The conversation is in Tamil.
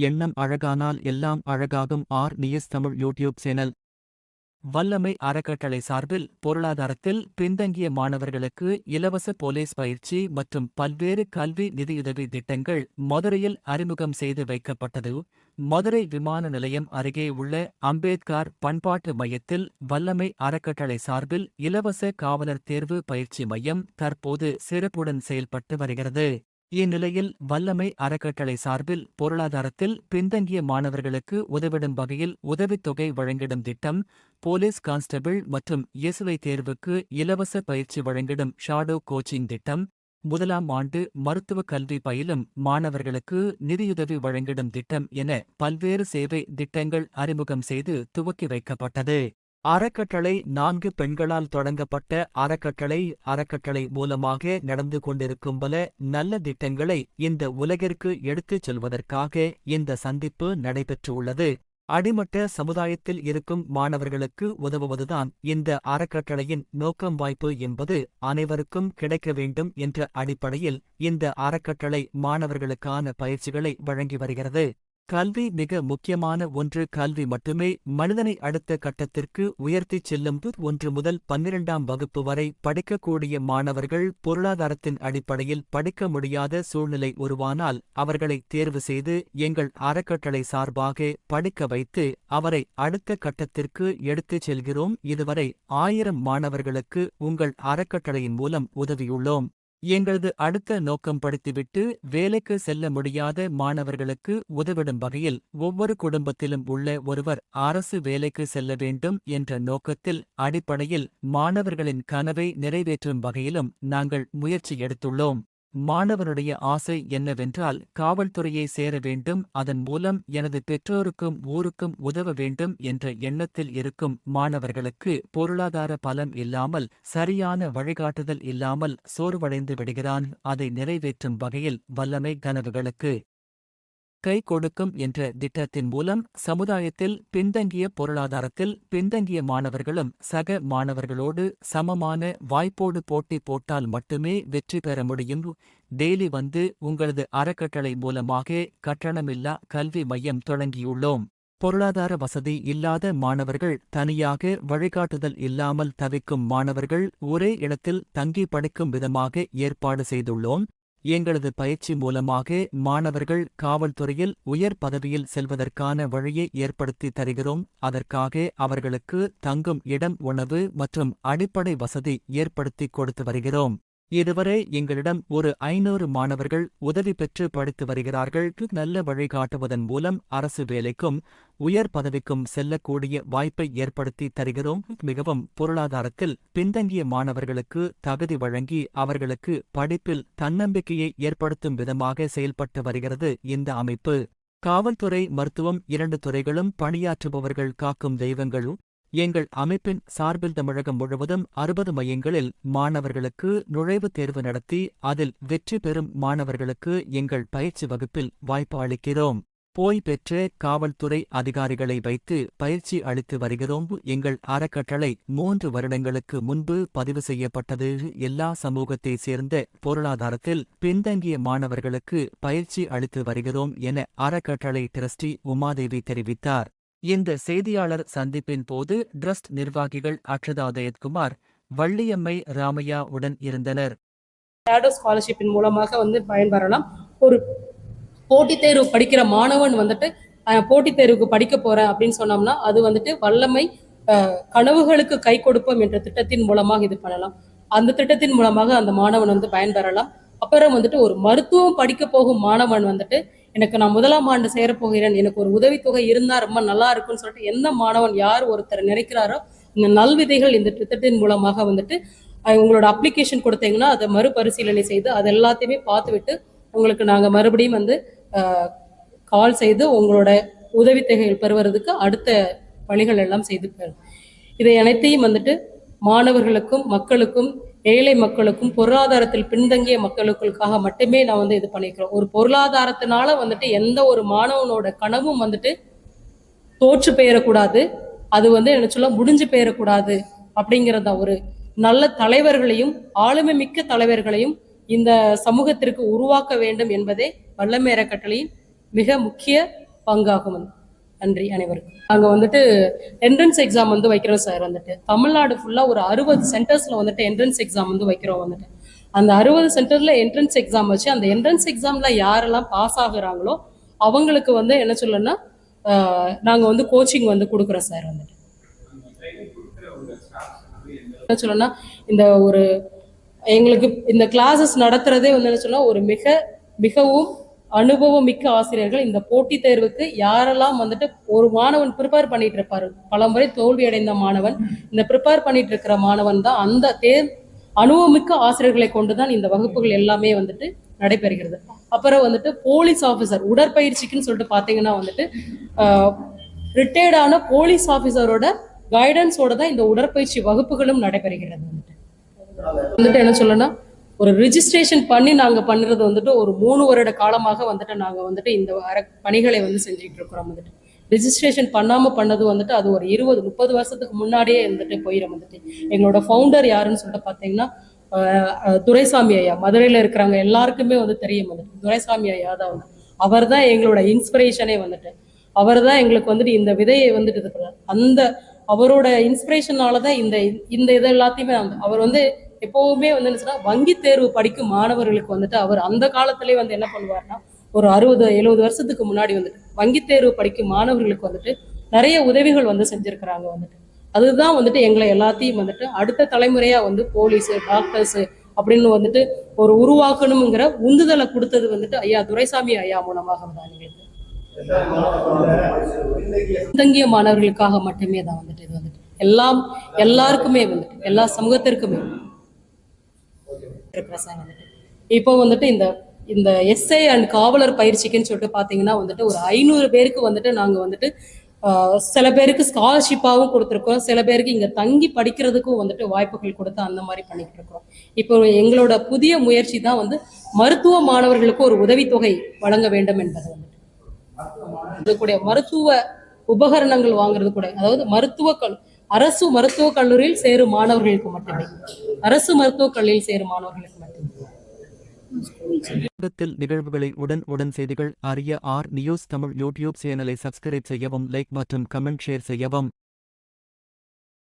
எண்ணம் அழகானால் எல்லாம் அழகாகும் R news Tamil YouTube channel. வல்லமை அறக்கட்டளை சார்பில் பொருளாதாரத்தில் பின்தங்கிய மாணவர்களுக்கு இலவச போலீஸ் பயிற்சி மற்றும் பல்வேறு கல்வி நிதியுதவி திட்டங்கள் மதுரையில் அறிமுகம் செய்து வைக்கப்பட்டது. மதுரை விமான நிலையம் அருகே உள்ள அம்பேத்கார் பண்பாட்டு மையத்தில் வல்லமை அறக்கட்டளை சார்பில் இலவச காவலர் தேர்வு பயிற்சி மையம் தற்போது சிறப்புடன் செயல்பட்டு வருகிறது. இந்நிலையில் வல்லமை அறக்கட்டளை சார்பில் பொருளாதாரத்தில் பின்தங்கிய மாணவர்களுக்கு உதவிடும் வகையில் உதவித்தொகை வழங்கிடும் திட்டம் போலீஸ் கான்ஸ்டபிள் மற்றும் இயேசுவை தேர்வுக்கு இலவச பயிற்சி வழங்கிடும் ஷாடோ கோச்சிங் திட்டம் முதலாம் ஆண்டு மருத்துவக் கல்வி பயிலும் மாணவர்களுக்கு நிதியுதவி வழங்கிடும் திட்டம் என பல்வேறு சேவை திட்டங்கள் அறிமுகம் செய்து துவக்கி வைக்கப்பட்டது. அறக்கட்டளை நான்கு பெண்களால் தொடங்கப்பட்ட அறக்கட்டளை அறக்கட்டளை மூலமாக நடந்து கொண்டிருக்கும் பல நல்ல திட்டங்களை இந்த உலகிற்கு எடுத்துச் செல்வதற்காக இந்த சந்திப்பு நடைபெற்றுள்ளது. அடிமட்ட சமுதாயத்தில் இருக்கும் மாணவர்களுக்கு உதவுவதுதான் இந்த அறக்கட்டளையின் நோக்கம் வாய்ப்பு என்பது அனைவருக்கும் கிடைக்க வேண்டும் என்ற அடிப்படையில் இந்த அறக்கட்டளை மாணவர்களுக்கான பயிற்சிகளை வழங்கி வருகிறது. கல்வி மிக முக்கியமான ஒன்று. கல்வி மட்டுமே மனிதனை அடுத்த கட்டத்திற்கு உயர்த்திச் செல்லும் ஒன்று முதல் பன்னிரண்டாம் வகுப்பு வரை படிக்கக்கூடிய மாணவர்கள் பொருளாதாரத்தின் அடிப்படையில் படிக்க முடியாத சூழ்நிலை உருவானால் அவர்களை தேர்வு செய்து எங்கள் அறக்கட்டளை சார்பாக படிக்க வைத்து அவரை அடுத்த கட்டத்திற்கு எடுத்துச் செல்கிறோம். இதுவரை ஆயிரம் மாணவர்களுக்கு உங்கள் அறக்கட்டளையின் மூலம் உதவியுள்ளோம். எங்களது அடுத்த நோக்கம் படித்துவிட்டு வேலைக்கு செல்ல முடியாத மாணவர்களுக்கு உதவிடும் வகையில் ஒவ்வொரு குடும்பத்திலும் உள்ள ஒருவர் அரசு வேலைக்கு செல்ல வேண்டும் என்ற நோக்கத்தில் அடிப்படையில் மாணவர்களின் கனவை நிறைவேற்றும் வகையிலும் நாங்கள் முயற்சி எடுத்துள்ளோம். மாணவனுடைய ஆசை என்னவென்றால் காவல்துறையை சேர வேண்டும் அதன் மூலம் எனது பெற்றோருக்கும் ஊருக்கும் உதவ வேண்டும் என்ற எண்ணத்தில் இருக்கும் மாணவர்களுக்கு பொருளாதார பலம் இல்லாமல் சரியான வழிகாட்டுதல் இல்லாமல் சோர்வடைந்து விடுகிறான். அதை நிறைவேற்றும் வகையில் வல்லமை கனவுகளுக்கு கை கொடுக்கும் என்ற திட்டத்தின் மூலம் சமுதாயத்தில் பின்தங்கிய பொருளாதாரத்தில் பின்தங்கிய மாணவர்களும் சக மாணவர்களோடு சமமான வாய்ப்போடு போட்டி போட்டால் மட்டுமே வெற்றி பெற முடியும். டெய்லி வந்து உங்களது அறக்கட்டளை மூலமாக கட்டணமில்லா கல்வி மையம் தொடங்கியுள்ளோம். பொருளாதார வசதி இல்லாத மாணவர்கள் தனியாக வழிகாட்டுதல் இல்லாமல் தவிக்கும் மாணவர்கள் ஒரே இடத்தில் தங்கி படிக்கும் விதமாக ஏற்பாடு செய்துள்ளோம். எங்களது பயிற்சி மூலமாக மாணவர்கள் காவல்துறையில் உயர் பதவியில் செல்வதற்கான வழியை ஏற்படுத்தி தருகிறோம். அதற்காக அவர்களுக்கு தங்கும் இடம் உணவு மற்றும் அடிப்படை வசதி ஏற்படுத்தி கொடுத்து வருகிறோம். இதுவரை எங்களிடம் ஒரு ஐநூறு மாணவர்கள் உதவி பெற்று படித்து வருகிறார்கள். நல்ல வழிகாட்டுவதன் மூலம் அரசு வேலைக்கும் உயர் பதவிக்கும் செல்லக்கூடிய வாய்ப்பை ஏற்படுத்தி தருகிறோம். மிகவும் பொருளாதாரத்தில் பின்தங்கிய மாணவர்களுக்கு தகுதி வழங்கி அவர்களுக்கு படிப்பில் தன்னம்பிக்கையை ஏற்படுத்தும் விதமாக செயல்பட்டு வருகிறது இந்த அமைப்பு. காவல்துறை மருத்துவம் இரண்டு துறைகளும் பணியாற்றுபவர்கள் காக்கும் தெய்வங்களும் எங்கள் அமைப்பின் சார்பில் தமிழகம் முழுவதும் அறுபது மையங்களில் மாணவர்களுக்கு நுழைவுத் தேர்வு நடத்தி அதில் வெற்றி பெறும் மாணவர்களுக்கு எங்கள் பயிற்சி வகுப்பில் வாய்ப்பு அளிக்கிறோம். போய் பெற்ற காவல்துறை அதிகாரிகளை வைத்து பயிற்சி அளித்து வருகிறோம். எங்கள் அறக்கட்டளை மூன்று வருடங்களுக்கு முன்பு பதிவு செய்யப்பட்டது. எல்லா சமூகத்தை சேர்ந்த பொருளாதாரத்தில் பின்தங்கிய மாணவர்களுக்கு பயிற்சி அளித்து வருகிறோம் என அறக்கட்டளை டிரஸ்டி உமாதேவி தெரிவித்தார். இந்த செய்தியாளர் சந்திப்பின் போது ட்ரஸ்ட் நிர்வாகிகள் அக்ஷதா தயத்குமார் வள்ளியம்மை ராமையா உடன் இருந்தனர். ஸ்காலர்ஷிப்பின் மூலமாக வந்து பயன்பெறலாம். ஒரு போட்டித் தேர்வு படிக்கிற மாணவன் வந்துட்டு அஹ், போட்டித் தேர்வுக்கு படிக்க போறேன் அப்படின்னு சொன்னோம்னா அது வந்துட்டு வல்லமை கனவுகளுக்கு கை கொடுப்போம் என்ற திட்டத்தின் மூலமாக இது பண்ணலாம். அந்த திட்டத்தின் மூலமாக அந்த மாணவன் வந்து பயன்பெறலாம். அப்புறம் வந்துட்டு ஒரு மருத்துவம் படிக்க போகும் மாணவன் வந்துட்டு எனக்கு நான் முதலாம் ஆண்டு சேரப்போகிறேன் எனக்கு ஒரு உதவித்தொகை இருந்தால் ரொம்ப நல்லா இருக்கும்னு சொல்லிட்டு எந்த மாணவன் யார் ஒருத்தர் நினைக்கிறாரோ இந்த நல்விதைகள் இந்த திட்டத்தின் மூலமாக வந்துட்டு உங்களோட அப்ளிகேஷன் கொடுத்தீங்கன்னா அதை மறுபரிசீலனை செய்து அது எல்லாத்தையுமே பார்த்துவிட்டு உங்களுக்கு நாங்கள் மறுபடியும் வந்து கால் செய்து உங்களோட உதவித்தொகைகள் பெறுவதற்கு அடுத்த பணிகள் எல்லாம் செய்து பெறும் இதை அனைத்தையும் வந்துட்டு மாணவர்களுக்கும் மக்களுக்கும் ஏழை மக்களுக்கும் பொருளாதாரத்தில் பின்தங்கிய மக்களுக்காக மட்டுமே நான் வந்து இது பண்ணிக்கிறோம். ஒரு பொருளாதாரத்தினால வந்துட்டு எந்த ஒரு மாணவனோட கனவும் வந்துட்டு தோற்று பெயரக்கூடாது. அது வந்து என்ன சொல்ல முடிஞ்சு பெயரக்கூடாது அப்படிங்கிறத ஒரு நல்ல தலைவர்களையும் ஆளுமை மிக்க தலைவர்களையும் இந்த சமூகத்திற்கு உருவாக்க வேண்டும் என்பதே வல்லமேற கட்டளையின் மிக முக்கிய பங்காகும். நன்றி அனைவருக்கும். அங்கே வந்துட்டு என்ட்ரன்ஸ் எக்ஸாம் வந்து வைக்கிறோம் சார் வந்துட்டு. தமிழ்நாடு ஃபுல்லா ஒரு அறுபது சென்டர்ஸ்ல வந்துட்டு என்ட்ரன்ஸ் எக்ஸாம் வந்து வைக்கிறோம் வந்துட்டு. அந்த அறுபது சென்டர்ல என்ட்ரன்ஸ் எக்ஸாம் வச்சு அந்த என்ட்ரன்ஸ் எக்ஸாம்ல யாரெல்லாம் பாஸ் ஆகுறாங்களோ அவங்களுக்கு வந்து என்ன சொல்லணும்னா நாங்கள் நாங்க வந்து கோச்சிங் வந்து கொடுக்குறோம் சார் வந்துட்டு. என்ன சொல்லணும்னா இந்த ஒரு எங்களுக்கு இந்த கிளாஸஸ் நடத்துறதே வந்து என்ன சொன்னா ஒரு மிக மிகவும் அனுபவம் மிக்க ஆசிரியர்கள் இந்த போட்டித் தேர்வுக்கு யாரெல்லாம் வந்துட்டு ஒரு மாணவன் ப்ரிப்பேர் பண்ணிட்டு இருப்பாரு பலமுறை தோல்வி அடைந்த மாணவன். இந்த ப்ரிப்பேர் பண்ணிட்டு இருக்கிற மாணவன் தான் அந்த தேர் அனுபவமிக்க ஆசிரியர்களை கொண்டுதான் இந்த வகுப்புகள் எல்லாமே வந்துட்டு நடைபெறுகிறது. அப்புறம் வந்துட்டு போலீஸ் ஆஃபீஸர் உடற்பயிற்சிக்குன்னு சொல்லிட்டு பாத்தீங்கன்னா வந்துட்டு ரிட்டையர்டான போலீஸ் ஆஃபீஸரோட கைடன்ஸோட தான் இந்த உடற்பயிற்சி வகுப்புகளும் நடைபெறுகிறது வந்துட்டு. வந்துட்டு என்ன சொல்லணும்னா ஒரு ரிஜிஸ்ட்ரேஷன் பண்ணி நாங்க பண்ணுறது வந்துட்டு ஒரு மூணு வருட காலமாக வந்துட்டு நாங்க வந்துட்டு இந்த பணிகளை வந்து செஞ்சுட்டு இருக்கிறோம் வந்துட்டு. ரிஜிஸ்ட்ரேஷன் பண்ணாம பண்ணது வந்துட்டு அது ஒரு இருபது முப்பது வருஷத்துக்கு முன்னாடியே வந்துட்டு போயிடும் வந்துட்டு. எங்களோட ஃபவுண்டர் யாருன்னு சொல்லிட்டு பார்த்தீங்கன்னா துரைசாமி ஐயா. மதுரையில இருக்கிறவங்க எல்லாருக்குமே வந்து தெரியும் வந்துட்டு. துரைசாமி ஐயா தான் வந்து அவர் தான் எங்களோட இன்ஸ்பிரேஷனே வந்துட்டு. அவர் தான் எங்களுக்கு வந்துட்டு இந்த விதையை வந்துட்டு இது அந்த அவரோட இன்ஸ்பிரேஷனால தான் இந்த இந்த இது எல்லாத்தையுமே அவர் வந்து எப்பவுமே வந்து என்ன சொன்னா வங்கி தேர்வு படிக்கும் மாணவர்களுக்கு வந்துட்டு அவர் அந்த காலத்திலே வந்து என்ன பண்ணுவார்னா ஒரு அறுபது எழுபது வருஷத்துக்கு முன்னாடி வந்துட்டு வங்கி தேர்வு படிக்கும் மாணவர்களுக்கு வந்துட்டு நிறைய உதவிகள் வந்து செஞ்சிருக்கிறாங்க வந்துட்டு. அதுதான் வந்துட்டு எங்களை எல்லாத்தையும் வந்துட்டு அடுத்த தலைமுறையா வந்து போலீஸ் டாக்டர்ஸு அப்படின்னு வந்துட்டு ஒரு உருவாக்கணுங்கிற உந்துதலை கொடுத்தது வந்துட்டு ஐயா துரைசாமி ஐயா மூலமாக தான் எங்களுக்கு. பின்தங்கிய மாணவர்களுக்காக மட்டுமே தான் வந்துட்டு இது வந்துட்டு. எல்லாம் எல்லாருக்குமே வந்துட்டு எல்லா சமூகத்திற்குமே இருக்கிற சார் வந்துட்டு. இப்போ வந்துட்டு இந்த இந்த எஸ்ஐ அண்ட் காவலர் பயிற்சிக்குன்னு சொல்லிட்டு பாத்தீங்கன்னா வந்துட்டு ஒரு ஐநூறு பேருக்கு வந்துட்டு நாங்க வந்துட்டு ஆஹ், சில பேருக்கு ஸ்காலர்ஷிப்பாகவும் கொடுத்துருக்கோம். சில பேருக்கு இங்க தங்கி படிக்கிறதுக்கும் வந்துட்டு வாய்ப்புகள் கொடுத்து அந்த மாதிரி பண்ணிட்டு இருக்கோம் இப்போ எங்களோட புதிய முயற்சி தான் வந்து மருத்துவ மாணவர்களுக்கு ஒரு உதவித்தொகை வழங்க வேண்டும் என்பது வந்துட்டு. மருத்துவ உபகரணங்கள் வாங்குறது கூட அதாவது மருத்துவ அரசு மருத்துவக் கல்லூரியில் சேரும் மாணவர்களுக்கு மட்டுமே. அரசு மருத்துவக் கல்லூரியில் சேரும் மாணவர்களுக்கு மட்டுமே. நிகழ்வுகளை உடன் உடன் செய்திகள் அறிய ஆர் நியூஸ் தமிழ் யூடியூப் சேனலை சப்ஸ்கிரைப் செய்யவும் லைக் மற்றும் கமெண்ட் ஷேர் செய்யவும்.